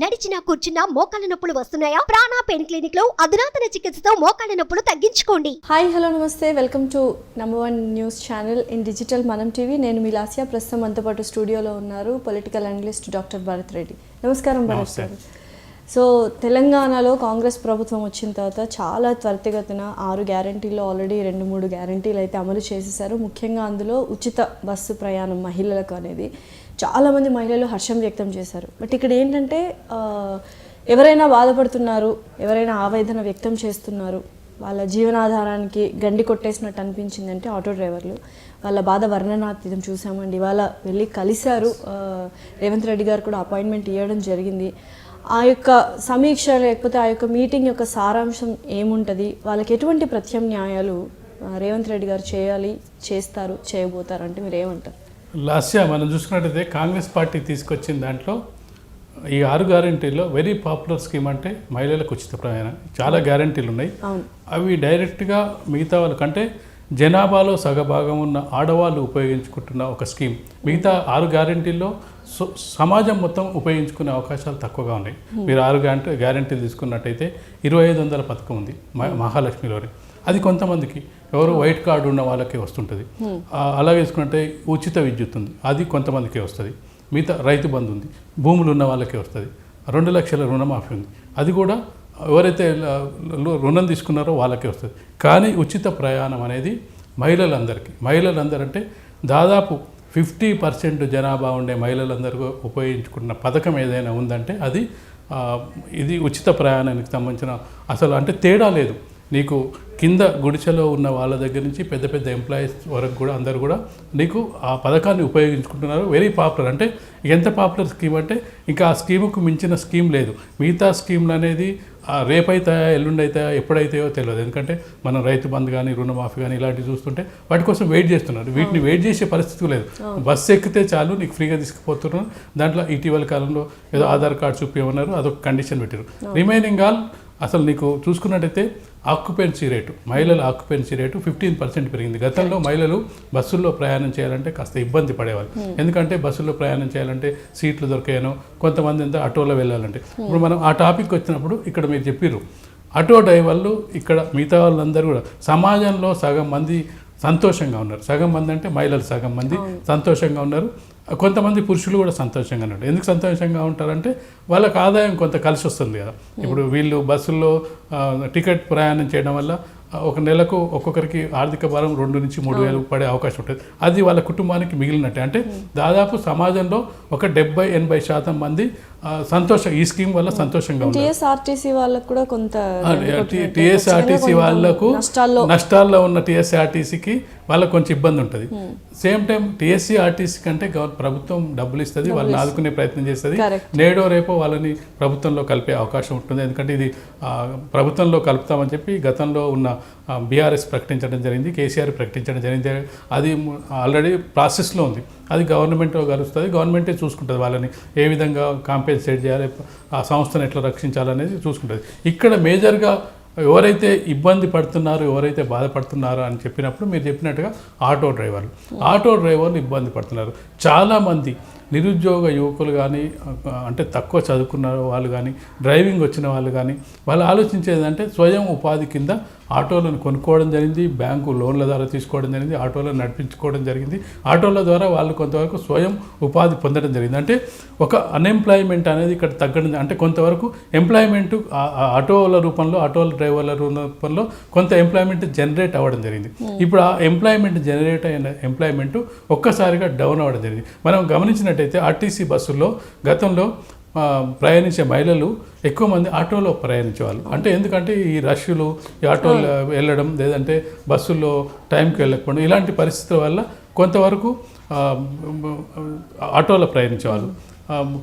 నడిచినా కూర్చున్నా మోకాళ్ళ నొప్పులు వస్తున్నాయా? ప్రాణా పెయిన్ క్లినిక్లో అధునాతన చికిత్సతో మోకాళ్ళ నొప్పులు తగ్గించుకోండి. హాయ్ హలో నమస్తే. Welcome to number one news channel in digital మనం టీవీ. నేను మీ లాస్యా. ప్రస్తుతం మనతో పాటు స్టూడియోలో ఉన్నారు political analyst doctor Bharath Reddy. నమస్కారం భరత్. గారు సో తెలంగాణలో కాంగ్రెస్ ప్రభుత్వం వచ్చిన తర్వాత చాలా త్వరితగతిన ఆరు గ్యారంటీలు ఆల్రెడీ రెండు మూడు గ్యారంటీలు అయితే అమలు చేసేసారు ముఖ్యంగా అందులో ఉచిత బస్సు ప్రయాణం మహిళలకు అనేది. చాలామంది మహిళలు హర్షం వ్యక్తం చేశారు. బట్ ఇక్కడ ఏంటంటే ఎవరైనా బాధపడుతున్నారు ఎవరైనా ఆవేదన వ్యక్తం చేస్తున్నారు వాళ్ళ జీవనాధారానికి గండి కొట్టేసినట్టు అనిపించింది అంటే ఆటో డ్రైవర్లు. వాళ్ళ బాధ వర్ణనాతీతం చూసామండి. ఇవాళ వెళ్ళి కలిశారు రేవంత్ రెడ్డి గారు కూడా అపాయింట్మెంట్ ఇవ్వడం జరిగింది. ఆ యొక్క సమీక్ష లేకపోతే ఆ యొక్క మీటింగ్ యొక్క సారాంశం ఏముంటుంది? వాళ్ళకి ఎటువంటి ప్రత్యామ్నాయాలు రేవంత్ రెడ్డి గారు చేయాలి చేస్తారు చేయబోతారు అంటే మీరు ఏమంటారు? లాస్యా మనం చూసుకున్నట్టయితే కాంగ్రెస్ పార్టీ తీసుకొచ్చిన దాంట్లో ఈ ఆరు గ్యారంటీల్లో వెరీ పాపులర్ స్కీమ్ అంటే మహిళలకు ఉచిత ప్రయాణం. చాలా గ్యారంటీలు ఉన్నాయి. అవి డైరెక్ట్గా మిగతా వాళ్ళకంటే జనాభాలో సగభాగం ఉన్న ఆడవాళ్ళు ఉపయోగించుకుంటున్న ఒక స్కీమ్ మిగతా ఆరు గ్యారంటీల్లో సో- సమాజం మొత్తం ఉపయోగించుకునే అవకాశాలు తక్కువగా ఉన్నాయి. మీరు ఆరు గ్యారంటీ గ్యారంటీలు తీసుకున్నట్టయితే ఇరవై ఐదు వందల పథకం ఉంది మహాలక్ష్మిలోని. అది కొంతమందికి. ఎవరు వైట్ కార్డు ఉన్న వాళ్ళకే వస్తుంటుంది. ఆ, అలాగే తీసుకుంటే ఉచిత విద్యుత్ ఉంది. అది కొంతమందికే వస్తుంది. మిగతా రైతు బంధు ఉంది. భూములు ఉన్న వాళ్ళకే వస్తుంది. రెండు లక్షల రుణమాఫీ ఉంది. అది కూడా ఎవరైతే రుణం తీసుకున్నారో వాళ్ళకే వస్తుంది. కానీ ఉచిత ప్రయాణం అనేది మహిళలందరికీ. మహిళలందరూ అంటే దాదాపు ఫిఫ్టీ పర్సెంట్ జనాభా ఉండే మహిళలందరూ ఉపయోగించుకున్న పథకం ఏదైనా ఉందంటే అది ఇది ఉచిత ప్రయాణానికి సంబంధించిన అసలు అంటే తేడా లేదు. నీకు కింద గుడిసెలో ఉన్న వాళ్ళ దగ్గర నుంచి పెద్ద పెద్ద ఎంప్లాయీస్ వరకు కూడా అందరూ కూడా నీకు ఆ పథకాన్ని ఉపయోగించుకుంటున్నారు. వెరీ పాపులర్ అంటే ఎంత పాపులర్ స్కీమ్ అంటే ఇంకా ఆ స్కీముకు మించిన స్కీమ్ లేదు. మిగతా స్కీమ్లు అనేది ఆ రేపైతాయా ఎల్లుండి అవుతాయా ఎప్పుడైతాయో తెలియదు. ఎందుకంటే మనం రైతు బంధు కానీ రుణమాఫీ కానీ ఇలాంటివి చూస్తుంటే వాటి కోసం వెయిట్ చేస్తున్నారు. వీటిని వెయిట్ చేసే పరిస్థితి లేదు. బస్సు ఎక్కితే చాలు నీకు ఫ్రీగా తీసుకుపోతున్నారు. దాంట్లో ఇటీవల కాలంలో ఏదో ఆధార్ కార్డు చూపించమన్నారు అదొక కండిషన్ పెట్టారు. రిమైనింగ్ ఆల్ అసలు నీకు చూసుకున్నట్టయితే ఆక్యుపెన్సీ రేటు మహిళల ఆక్యుపెన్సీ రేటు ఫిఫ్టీన్ పర్సెంట్ పెరిగింది. గతంలో మహిళలు బస్సుల్లో ప్రయాణం చేయాలంటే కాస్త ఇబ్బంది పడేవాళ్ళు. ఎందుకంటే బస్సుల్లో ప్రయాణం చేయాలంటే సీట్లు దొరికాయనో కొంతమంది అంతా ఆటోలో వెళ్ళాలంటే. ఇప్పుడు మనం ఆ టాపిక్ వచ్చినప్పుడు ఇక్కడ మీరు చెప్పారు ఆటో డ్రైవర్లు ఇక్కడ మిగతా వాళ్ళందరూ కూడా సమాజంలో సగం మంది సంతోషంగా ఉన్నారు. సగం మంది అంటే మహిళలు సగం మంది సంతోషంగా ఉన్నారు. కొంతమంది పురుషులు కూడా సంతోషంగా ఉన్నారు. ఎందుకు సంతోషంగా ఉంటారంటే వాళ్ళకి ఆదాయం కొంత కలిసి వస్తుంది కదా. ఇప్పుడు వీళ్ళు బస్సుల్లో టికెట్ ప్రయాణం చేయడం వల్ల ఒక నెలకు ఒక్కొక్కరికి ఆర్థిక భారం రెండు నుంచి మూడు వేలు పడే అవకాశం ఉంటుంది. అది వాళ్ళ కుటుంబానికి మిగిలినట్టే. అంటే దాదాపు సమాజంలో ఒక డెబ్బై ఎనభై శాతం మంది సంతోషం ఈ స్కీమ్ వల్ల సంతోషంగా టీఎస్ఆర్టీసీ వాళ్ళకు కూడా కొంత టీఎస్ఆర్టీసీ వాళ్ళకు నష్టాల్లో ఉన్న టీఎస్ఆర్టీసీకి వాళ్ళకు కొంచెం ఇబ్బంది ఉంటుంది. సేమ్ టైం టీఎస్సీ ఆర్టీసీ కంటే ప్రభుత్వం డబ్బులు ఇస్తుంది వాళ్ళని ఆదుకునే ప్రయత్నం చేస్తుంది. నేడో రేపో వాళ్ళని ప్రభుత్వంలో కలిపే అవకాశం ఉంటుంది. ఎందుకంటే ఇది ప్రభుత్వంలో కలుపుతామని చెప్పి గతంలో ఉన్న బీఆర్ఎస్ ప్రకటించడం జరిగింది కేసీఆర్ ప్రకటించడం జరిగింది. అది ఆల్రెడీ ప్రాసెస్లో ఉంది. అది గవర్నమెంట్ కలుస్తుంది గవర్నమెంటే చూసుకుంటుంది వాళ్ళని ఏ విధంగా కాంపెన్సేట్ చేయాలి ఆ సంస్థను ఎట్లా రక్షించాలనేది చూసుకుంటుంది. ఇక్కడ మేజర్గా ఎవరైతే ఇబ్బంది పడుతున్నారో ఎవరైతే బాధపడుతున్నారో అని చెప్పినప్పుడు మీరు చెప్పినట్టుగా ఆటో డ్రైవర్లు. ఆటో డ్రైవర్లు ఇబ్బంది పడుతున్నారు. చాలామంది నిరుద్యోగ యువకులు కానీ అంటే తక్కువ చదువుకున్న వాళ్ళు కానీ డ్రైవింగ్ వచ్చిన వాళ్ళు కానీ వాళ్ళు ఆలోచించేది అంటే స్వయం ఉపాధి కింద ఆటోలను కొనుక్కోవడం జరిగింది బ్యాంకు లోన్ల ద్వారా తీసుకోవడం జరిగింది ఆటోలను నడిపించుకోవడం జరిగింది. ఆటోల ద్వారా వాళ్ళు కొంతవరకు స్వయం ఉపాధి పొందడం జరిగింది. అంటే ఒక అన్ఎంప్లాయ్మెంట్ అనేది ఇక్కడ తగ్గడం అంటే కొంతవరకు ఎంప్లాయ్మెంట్ ఆటోల రూపంలో ఆటోల డ్రైవర్ల రూపంలో కొంత ఎంప్లాయ్మెంట్ జనరేట్ అవ్వడం జరిగింది. ఇప్పుడు ఆ ఎంప్లాయ్మెంట్ జనరేట్ అయిన ఎంప్లాయ్మెంట్ ఒక్కసారిగా డౌన్ అవ్వడం జరిగింది. మనం గమనించినట్టయితే ఆర్టీసీ బస్సుల్లో గతంలో ప్రయాణించే మహిళలు ఎక్కువ మంది ఆటోలో ప్రయాణించేవాళ్ళు. అంటే ఎందుకంటే ఈ రష్లు ఈ ఆటోలో వెళ్ళడం లేదంటే బస్సుల్లో టైంకి వెళ్ళకపోవడం ఇలాంటి పరిస్థితుల వల్ల కొంతవరకు ఆటోలో ప్రయాణించేవాళ్ళు.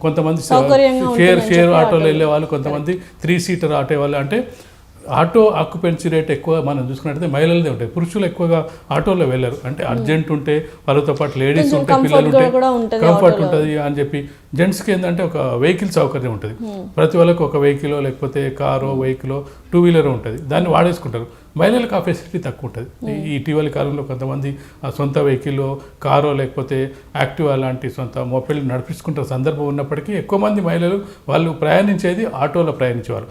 కొంతమంది షేర్ షేర్ ఆటోలో వెళ్ళే వాళ్ళు కొంతమంది త్రీ సీటర్ ఆటో వాళ్ళు అంటే ఆటో ఆక్యుపెన్సీ రేట్ ఎక్కువ మనం చూసుకున్నట్టయితే మహిళలదే ఉంటాయి. పురుషులు ఎక్కువగా ఆటోలో వెళ్ళరు. అంటే అర్జెంట్ ఉంటే వాళ్ళతో పాటు లేడీస్ ఉంటే పిల్లలు ఉంటే కంఫర్ట్ ఉంటుంది అని చెప్పి జెంట్స్కి ఏంటంటే ఒక వెహికల్ సౌకర్యం ఉంటుంది. ప్రతి వాళ్ళకి ఒక వెహికల్ లేకపోతే కారో వెహికల్ టూ వీలర్ ఉంటుంది. దాన్ని వాడేసుకుంటారు. మహిళలకు ఆ ఫెసిలిటీ తక్కువ ఉంటుంది. ఈ ఇటీవలి కాలంలో కొంతమంది సొంత వెహికల్లో కారో లేకపోతే యాక్టివా లాంటి సొంత మొబైల్ నడిపించుకుంటున్న సందర్భం ఉన్నప్పటికీ ఎక్కువ మంది మహిళలు వాళ్ళు ప్రయాణించేది ఆటోలో ప్రయాణించేవారు.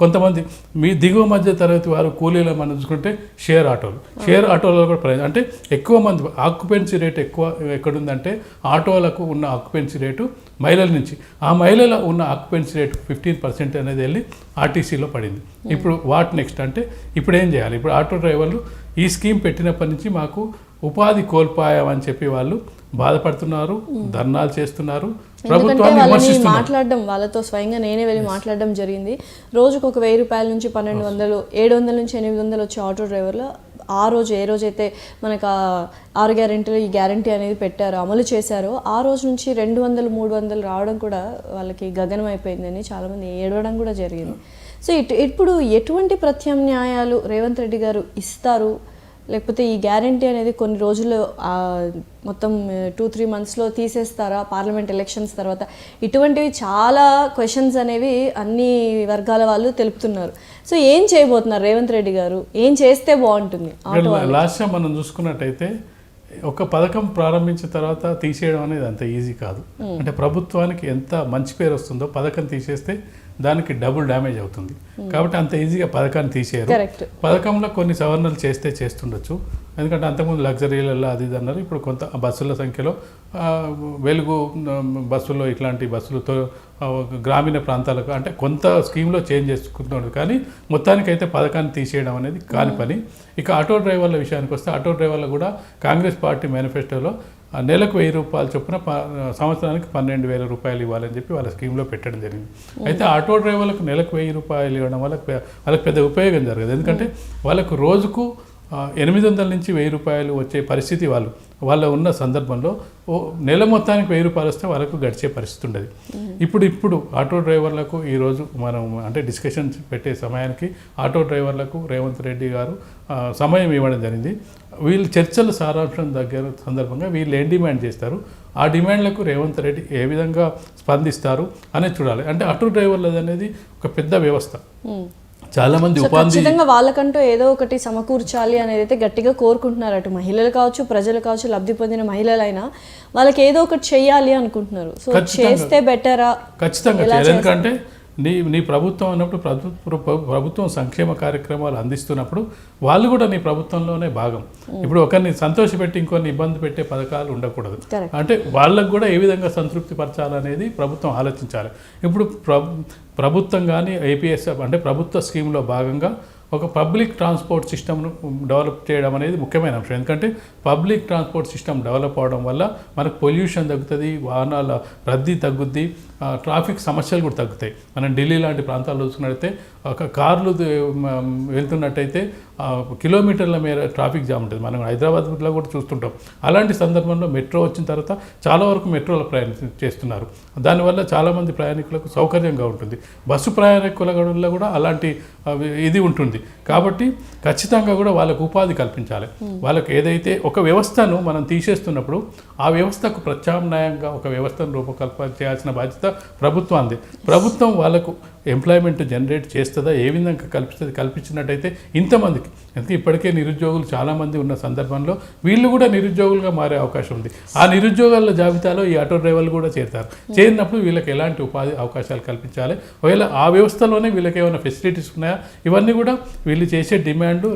కొంతమంది మీ దిగువ మధ్య తరగతి వారు కూలీలు మనం చూసుకుంటే షేర్ ఆటోలు షేర్ ఆటోలలో కూడా ప్రయాణం అంటే ఎక్కువ మంది ఆక్యుపెన్సీ రేట్ ఎక్కువ ఎక్కడుందంటే ఆటోలకు ఉన్న ఆక్యుపెన్సీ రేటు మహిళల నుంచి. ఆ మహిళల ఉన్న ఆక్యుపెన్సీ రేటు ఫిఫ్టీన్ పర్సెంట్ అనేది వెళ్ళి ఆర్టీసీలో పడింది. ఇప్పుడు వాట్ నెక్స్ట్ అంటే ఇప్పుడు ఏం చేయాలి? ఇప్పుడు ఆటో డ్రైవర్లు ఈ స్కీమ్ పెట్టినప్పటి నుంచి మాకు ఉపాధి కోల్పోయామని చెప్పి వాళ్ళు బాధపడుతున్నారు ధర్నాలు చేస్తున్నారు ప్రభుత్వాన్ని మాట్లాడడం వాళ్ళతో స్వయంగా నేనే వెళ్ళి మాట్లాడడం జరిగింది. రోజుకు ఒక వెయ్యి రూపాయల నుంచి పన్నెండు వందలు ఏడు వందల నుంచి ఎనిమిది వందలు వచ్చే ఆటో డ్రైవర్లు ఆ రోజు ఏ రోజైతే మనకు ఆ ఆరు గ్యారెంటీలు ఈ గ్యారంటీ అనేది పెట్టారో అమలు చేశారో ఆ రోజు నుంచి రెండు వందలు మూడు వందలు రావడం కూడా వాళ్ళకి గగనం అయిపోయిందని చాలామంది ఏడవడం కూడా జరిగింది. సో ఇటు ఇప్పుడు ఎటువంటి ప్రత్యామ్నాయాలు రేవంత్ రెడ్డి గారు ఇస్తారు? లేకపోతే ఈ గ్యారంటీ అనేది కొన్ని రోజుల్లో ఆ, మొత్తం టూ త్రీ మంత్స్లో తీసేస్తారా? పార్లమెంట్ ఎలక్షన్స్ తర్వాత ఇటువంటివి చాలా క్వశ్చన్స్ అనేవి అన్ని వర్గాల వాళ్ళు తెలుపుతున్నారు. సో ఏం చేయబోతున్నారు రేవంత్ రెడ్డి గారు? ఏం చేస్తే బాగుంటుంది? లాస్ట్ టైం మనం చూసుకున్నట్టయితే ఒక పథకం ప్రారంభించిన తర్వాత తీసేయడం అనేది అంత ఈజీ కాదు. అంటే ప్రభుత్వానికి ఎంత మంచి పేరు వస్తుందో పథకం తీసేస్తే దానికి డబుల్ డ్యామేజ్ అవుతుంది. కాబట్టి అంత ఈజీగా పథకాన్ని తీసేయరు. పథకంలో కొన్ని సవరణలు చేస్తే చేస్తుండొచ్చు. ఎందుకంటే అంతకుముందు లగ్జరీలలో అది ఇది అన్నారు. ఇప్పుడు కొంత బస్సుల సంఖ్యలో వెలుగు బస్సుల్లో ఇట్లాంటి బస్సులతో గ్రామీణ ప్రాంతాలకు అంటే కొంత స్కీమ్లో చేంజ్ చేసుకుంటున్నారు కానీ మొత్తానికైతే పథకాన్ని తీసేయడం అనేది కాని పని. ఇక ఆటో డ్రైవర్ల విషయానికి వస్తే ఆటో డ్రైవర్లు కూడా కాంగ్రెస్ పార్టీ మేనిఫెస్టోలో నెలకు వెయ్యి రూపాయలు చొప్పున ప- సంవత్సరానికి పన్నెండు వేల రూపాయలు ఇవ్వాలని చెప్పి వాళ్ళ స్కీమ్లో పెట్టడం జరిగింది. అయితే ఆటో డ్రైవర్లకు నెలకు వెయ్యి రూపాయలు ఇవ్వడం వల్ల వాళ్ళకి పెద్ద ఉపయోగం జరగదు. ఎందుకంటే వాళ్ళకు రోజుకు ఎనిమిది వందల నుంచి వెయ్యి రూపాయలు వచ్చే పరిస్థితి వాళ్ళు వాళ్ళ ఉన్న సందర్భంలో ఓ నెల మొత్తానికి వెయ్యి రూపాయలు వస్తే వాళ్ళకు గడిచే పరిస్థితి ఉండదు. ఇప్పుడు ఇప్పుడు ఆటో డ్రైవర్లకు ఈరోజు మనం అంటే డిస్కషన్స్ పెట్టే సమయానికి ఆటో డ్రైవర్లకు రేవంత్ రెడ్డి గారు సమయం ఇవ్వడం జరిగింది. వీళ్ళు చర్చల సారాంశం దగ్గర సందర్భంగా వీళ్ళు ఏం డిమాండ్ చేస్తారు? ఆ డిమాండ్లకు రేవంత్ రెడ్డి ఏ విధంగా స్పందిస్తారు అనేది చూడాలి. అంటే ఆటో డ్రైవర్లది అనేది ఒక పెద్ద వ్యవస్థ. చాలామంది సో ఉపాధి ఖచ్చితంగా వాళ్ళకంటూ ఏదో ఒకటి సమకూర్చాలి అనేది అయితే గట్టిగా కోరుకుంటున్నారు అటు మహిళలు కావచ్చు ప్రజలు కావచ్చు లబ్ధి పొందిన మహిళలైనా వాళ్ళకి ఏదో ఒకటి చెయ్యాలి అనుకుంటున్నారు. సో. చేస్తే బెటరా? ఖచ్చితంగా చేయాలి. ఎందుకంటే నీ నీ ప్రభుత్వం అన్నప్పుడు ప్రభుత్వ ప్రభుత్వం సంక్షేమ కార్యక్రమాలు అందిస్తున్నప్పుడు వాళ్ళు కూడా నీ ప్రభుత్వంలోనే భాగం. ఇప్పుడు ఒకరిని సంతోషపెట్టి ఇంకొన్ని ఇబ్బంది పెట్టే పథకాలు ఉండకూడదు. అంటే వాళ్ళకు కూడా ఏ విధంగా సంతృప్తి పరచాలనేది ప్రభుత్వం ఆలోచించాలి. ఇప్పుడు ప్ర ప్రభుత్వం కానీ ఏపీఎస్ అంటే ప్రభుత్వ స్కీమ్లో భాగంగా ఒక పబ్లిక్ ట్రాన్స్పోర్ట్ సిస్టమ్ను డెవలప్ చేయడం అనేది ముఖ్యమైన అంశం. ఎందుకంటే పబ్లిక్ ట్రాన్స్పోర్ట్ సిస్టమ్ డెవలప్ అవడం వల్ల మనకు పొల్యూషన్ తగ్గుతుంది వాహనాల రద్దీ తగ్గుద్ది ట్రాఫిక్ సమస్యలు కూడా తగ్గుతాయి. మనం ఢిల్లీ లాంటి ప్రాంతాల్లో చూసుకున్నట్టయితే ఒక కార్లు వెళ్తున్నట్టయితే కిలోమీటర్ల మేర ట్రాఫిక్ జామ్ ఉంటుంది. మనం హైదరాబాద్లో కూడా చూస్తుంటాం. అలాంటి సందర్భంలో మెట్రో వచ్చిన తర్వాత చాలా వరకు మెట్రోలో ప్రయాణం చేస్తున్నారు. దానివల్ల చాలామంది ప్రయాణికులకు సౌకర్యంగా ఉంటుంది. బస్సు ప్రయాణికుల కూడా కూడా అలాంటి ఇది ఉంటుంది. కాబట్టి ఖచ్చితంగా కూడా వాళ్ళకు ఉపాధి కల్పించాలి. వాళ్ళకి ఏదైతే ఒక వ్యవస్థను మనం తీసేస్తున్నప్పుడు ఆ వ్యవస్థకు ప్రత్యామ్నాయంగా ఒక వ్యవస్థను రూపకల్పన చేయాల్సిన బాధ్యత ప్రభుత్వాన్ని ప్రభుత్వం వాళ్ళకు ఎంప్లాయ్మెంట్ జనరేట్ చేస్తుందా ఏ విధంగా కల్పిస్తుంది కల్పించినట్టయితే ఇంతమందికి. ఎందుకంటే ఇప్పటికే నిరుద్యోగులు చాలామంది ఉన్న సందర్భంలో వీళ్ళు కూడా నిరుద్యోగులుగా మారే అవకాశం ఉంది. ఆ నిరుద్యోగాల జాబితాలో ఈ ఆటో డ్రైవర్లు కూడా చేరుతారు. చేరినప్పుడు వీళ్ళకి ఎలాంటి ఉపాధి అవకాశాలు కల్పించాలి? ఒకవేళ ఆ వ్యవస్థలోనే వీళ్ళకి ఏమైనా ఫెసిలిటీస్ ఉన్నాయా? ఇవన్నీ కూడా వీళ్ళు చేసే డిమాండ్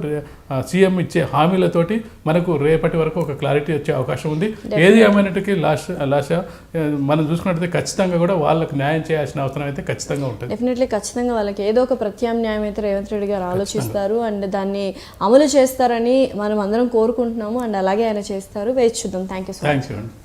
సీఎం ఇచ్చే హామీలతోటి మనకు రేపటి వరకు ఒక క్లారిటీ వచ్చే అవకాశం ఉంది. ఏది ఏమైనట్టుకి లాస్ట్ లాస్ట్ మనం చూసుకున్నట్టయితే ఖచ్చితంగా కూడా వాళ్ళకు న్యాయం చేయాల్సిన అవసరం అయితే ఖచ్చితంగా ఉంటుంది. డెఫినెట్లీ ఖచ్చితంగా వాళ్ళకి ఏదో ఒక ప్రత్యామ్నాయం అయితే రేవంత్ రెడ్డి గారు ఆలోచిస్తారు అండ్ దాన్ని అమలు చేస్తారని మనం అందరం కోరుకుంటున్నాము అండ్ అలాగే ఆయన చేస్తారు. వేచి చూద్దాం. Thank you so much